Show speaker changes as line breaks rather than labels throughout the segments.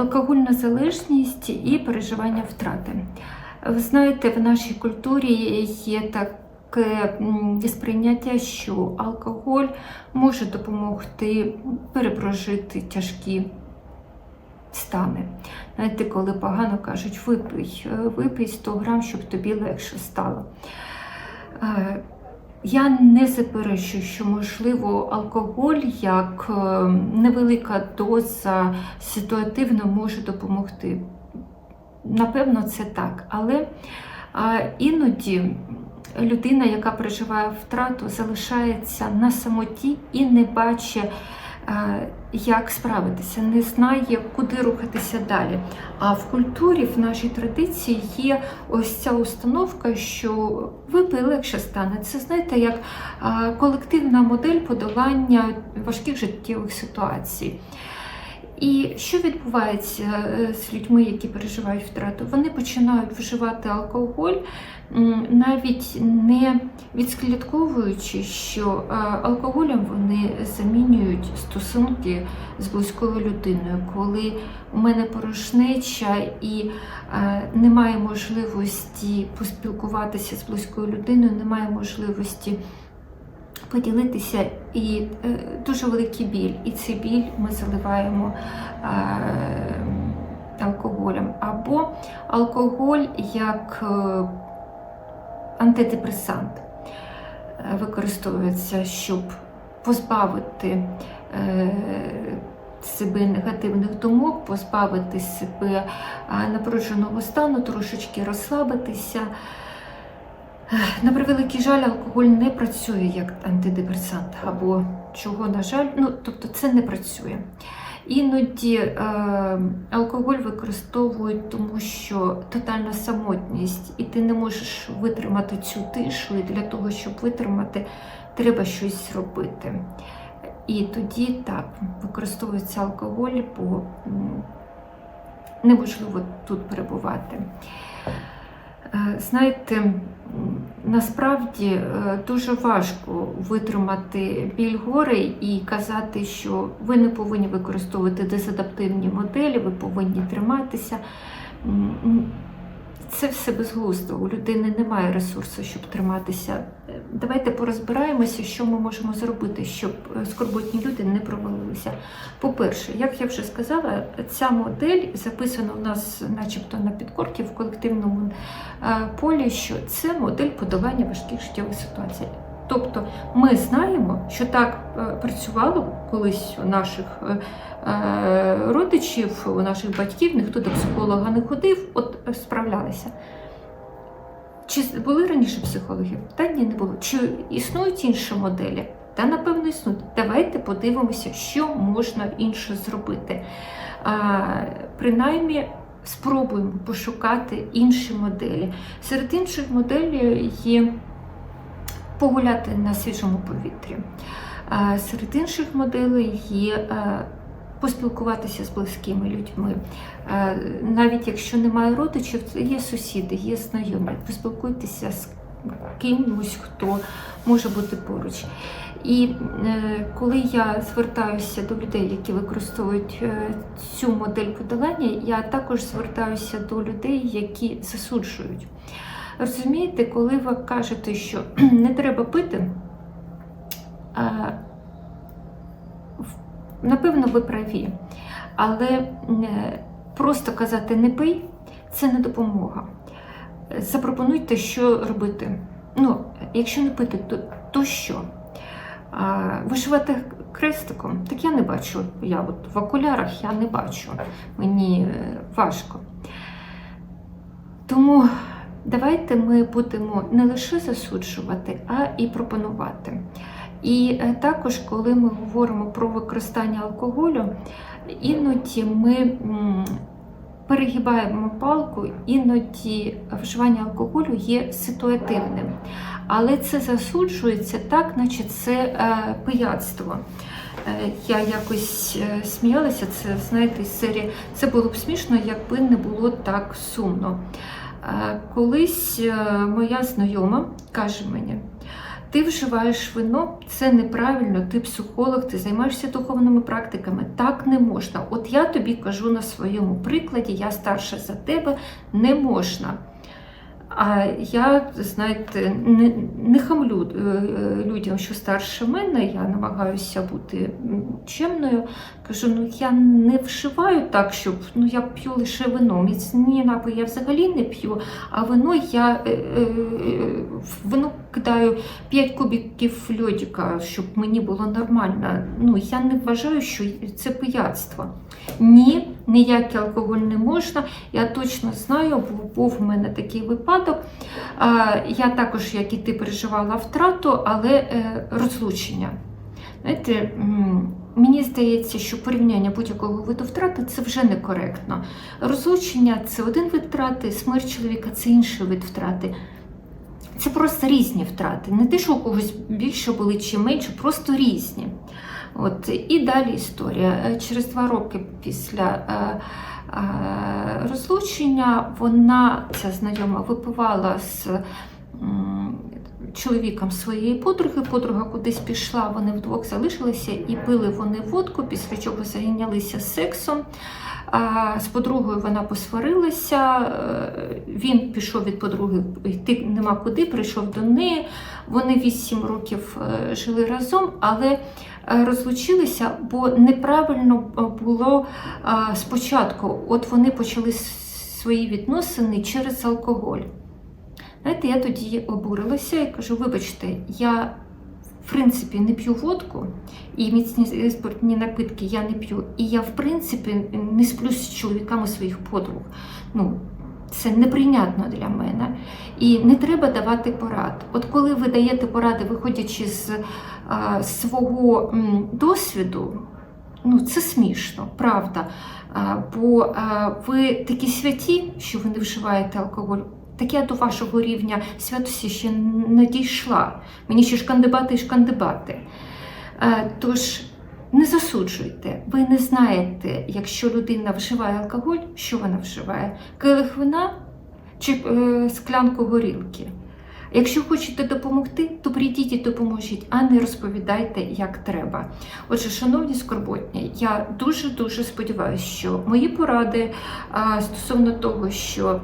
алкогольна залежність і переживання втрати. Ви знаєте, в нашій культурі є таке сприйняття, що алкоголь може допомогти перепрожити тяжкі стани. Знаєте, коли погано кажуть, випий, е, випий 100 грам, щоб тобі легше стало. Я не заперечу, що можливо алкоголь як е, невелика доза ситуативно може допомогти. Напевно, це так. Але іноді людина, яка переживає втрату, залишається на самоті і не бачить, як справитися, не знає, куди рухатися далі. А в культурі, в нашій традиції є ось ця установка, що випий легше стане. Це знаєте, як е, колективна модель подолання важких життєвих ситуацій. І що відбувається е, з людьми, які переживають втрату? Вони починають вживати алкоголь, навіть не відслідковуючи, що е, алкоголем вони замінюють стосунки з близькою людиною. Коли у мене порожнеча і е, немає можливості поспілкуватися з близькою людиною, немає можливості поділитися і е, дуже великий біль. І цей біль ми заливаємо е, алкоголем. Або алкоголь як е, антидепресант використовується, щоб позбавити себе негативних думок, позбавити себе напруженого стану, трошечки розслабитися. На превеликий жаль, алкоголь не працює як антидепресант, або чого, на жаль, ну тобто це не працює. Іноді е, алкоголь використовують, тому що тотальна самотність, і ти не можеш витримати цю тишу, і для того, щоб витримати, треба щось зробити. І тоді так використовується алкоголь, бо неможливо тут перебувати. Е, Знаєте, насправді е, дуже важко витримати біль гори і казати, що ви не повинні використовувати дезадаптивні моделі, ви повинні триматися. Це все безглуздо. У людини немає ресурсу, щоб триматися. Е, Давайте порозбираємося, що ми можемо зробити, щоб е, скорботні люди не провалилися. По-перше, як я вже сказала, ця модель записана у нас, начебто, на підкорці в колективному е, полі, що це модель подолання важких життєвих ситуацій. Тобто ми знаємо, що так е, працювало колись у наших е, е, родичів, у наших батьків, ніхто до психолога не ходив, от справлялися. Чи були раніше психологи? Та ні, не було. Чи існують інші моделі? Та напевно існують. Давайте подивимося, що можна інше зробити. А, принаймні, спробуємо пошукати інші моделі. Серед інших моделей є погуляти на свіжому повітрі. Серед інших моделей є поспілкуватися з близькими людьми. Е, Навіть якщо немає родичів, є сусіди, є знайомі. Поспілкуйтеся з кимось, хто може бути поруч. І е, коли я звертаюся до людей, які використовують е, цю модель подолання, я також звертаюся до людей, які засуджують. Розумієте, коли ви кажете, що не треба пити, напевно, ви праві. Але е, просто казати не пий це не допомога. Запропонуйте, що робити. Ну, якщо не пити, то, то що? Вишивати крестиком? Так я не бачу. Я от в окулярах я не бачу. Мені е, важко. Тому давайте ми будемо не лише засуджувати, а і пропонувати. І е, також, коли ми говоримо про використання алкоголю, іноді ми перегибаємо палку, іноді вживання алкоголю є ситуативним. Але це засуджується так, наче це е, пияцтво. Е, Я якось сміялася, це знаєте, з серії це було б смішно, якби не було так сумно. Е, Колись е, моя знайома каже мені: ти вживаєш вино, це неправильно, ти психолог, ти займаєшся духовними практиками. Так не можна. От я тобі кажу на своєму прикладі, я старша за тебе, не можна. А я, знаєте, не, не хамлю е, людям, що старше мене, я намагаюся бути чемною. Кажу, ну я не вживаю так, щоб ну я п'ю лише вино. Міцні напої я взагалі не п'ю, а вино я е, е, вино кидаю 5 кубиків льодика, щоб мені було нормально. Ну я не вважаю, що це пияцтво. Ні, ніякий алкоголь не можна. Я точно знаю, бо був в мене такий випадок. Я також, як і ти, переживала втрату, але е, розлучення. Знаєте, мені здається, що порівняння будь-якого виду втрати це вже некоректно. Розлучення це один вид втрати, смерть чоловіка це інший вид втрати. Це просто різні втрати. Не те, що у когось більше були чи менше, просто різні. От, і далі історія. Е, Через два роки після е, е, розлучення вона, ця знайома, випивала з чоловіком своєї подруги. Подруга кудись пішла, вони вдвох залишилися і пили вони водку, після чого зайнялися сексом. З подругою вона посварилася, е, він пішов від подруги, йти нема куди, прийшов до неї. Вони 8 років е, жили разом, але е, розлучилися, бо неправильно було спочатку. От вони почали свої відносини через алкоголь. Знаєте, я тоді обурилася і кажу: вибачте, я в принципі не п'ю водку і міцні спиртні напитки я не п'ю. І я, в принципі, не сплю з чоловіками своїх подруг. Ну, це неприйнятно для мене. І не треба давати порад. От коли ви даєте поради, виходячи з а, свого м, досвіду, ну це смішно, правда. А, бо а, ви такі святі, що ви не вживаєте алкоголь. Так я до вашого рівня святості ще не дійшла. Мені ще шкандибати і шкандибати. Е, Тож не засуджуйте. Ви не знаєте, якщо людина вживає алкоголь, що вона вживає? Келих вина чи е, склянку горілки. Якщо хочете допомогти, то прийдіть і допоможіть, а не розповідайте, як треба. Отже, шановні скорботні, я дуже-дуже сподіваюся, що мої поради а, стосовно того, що е,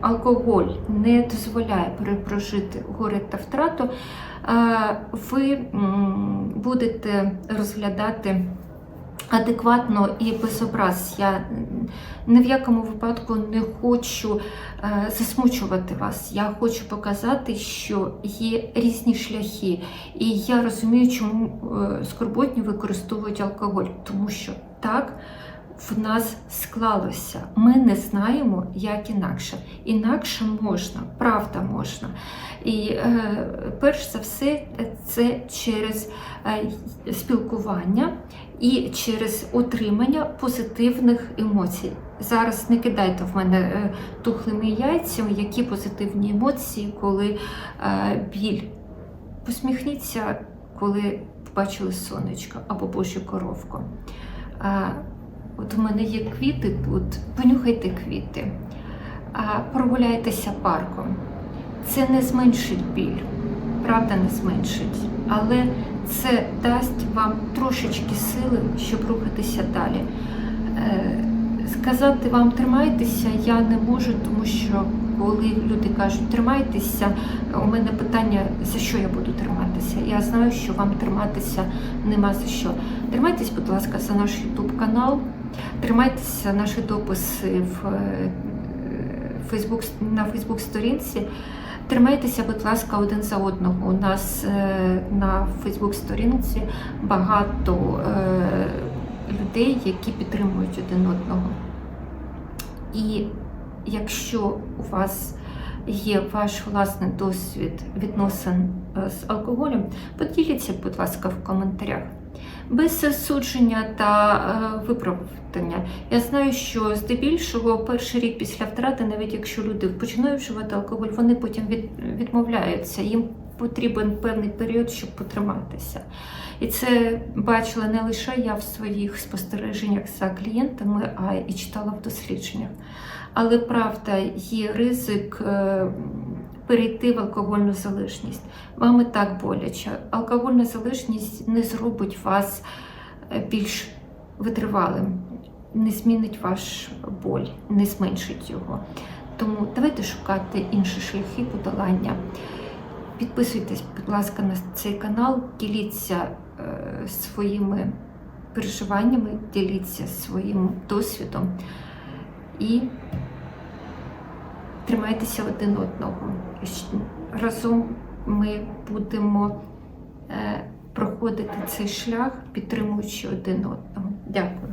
алкоголь не дозволяє перепрожити горе та втрату, е, ви будете розглядати адекватно і без образ. Я ні в якому випадку не хочу е, засмучувати вас. Я хочу показати, що є різні шляхи. І я розумію, чому е, скорботні використовують алкоголь, тому що так. В нас склалося. Ми не знаємо, як інакше. Інакше можна, правда можна. І е, перш за все, це через е, спілкування і через отримання позитивних емоцій. Зараз не кидайте в мене е, тухлими яйцями, які позитивні емоції, коли е, біль. Посміхніться, коли побачили сонечко або божу коровку. От у мене є квіти тут, понюхайте квіти, а прогуляйтеся парком. Це не зменшить біль, правда, не зменшить, але це дасть вам трошечки сили, щоб рухатися далі. Е, Сказати вам тримайтеся я не можу, тому що коли люди кажуть тримайтеся, у мене питання, за що я буду триматися. Я знаю, що вам триматися нема за що. Тримайтесь, будь ласка, за наш YouTube канал. Тримайтеся наші дописи в Фейсбук на Фейсбук сторінці. Тримайтеся, будь ласка, один за одного. У нас е, на Фейсбук сторінці багато е, людей, які підтримують один одного. І якщо у вас є ваш власний досвід відносин е, з алкоголем, поділіться, будь ласка, в коментарях. Без засудження та е, виправдання. Я знаю, що здебільшого перший рік після втрати, навіть якщо люди починають вживати алкоголь, вони потім від, відмовляються. Їм потрібен певний період, щоб потриматися. І це бачила не лише я в своїх спостереженнях за клієнтами, а і читала в дослідженнях. Але правда, є ризик е, перейти в алкогольну залежність. Вам і так боляче. Алкогольна залежність не зробить вас е, більш витривалим, не змінить ваш боль, не зменшить його. Тому давайте шукати інші шляхи подолання. Підписуйтесь, будь ласка, на цей канал, діліться е, своїми переживаннями, діліться своїм досвідом і тримайтеся один одного. Разом ми будемо е, проходити цей шлях, підтримуючи один одного. Дякую.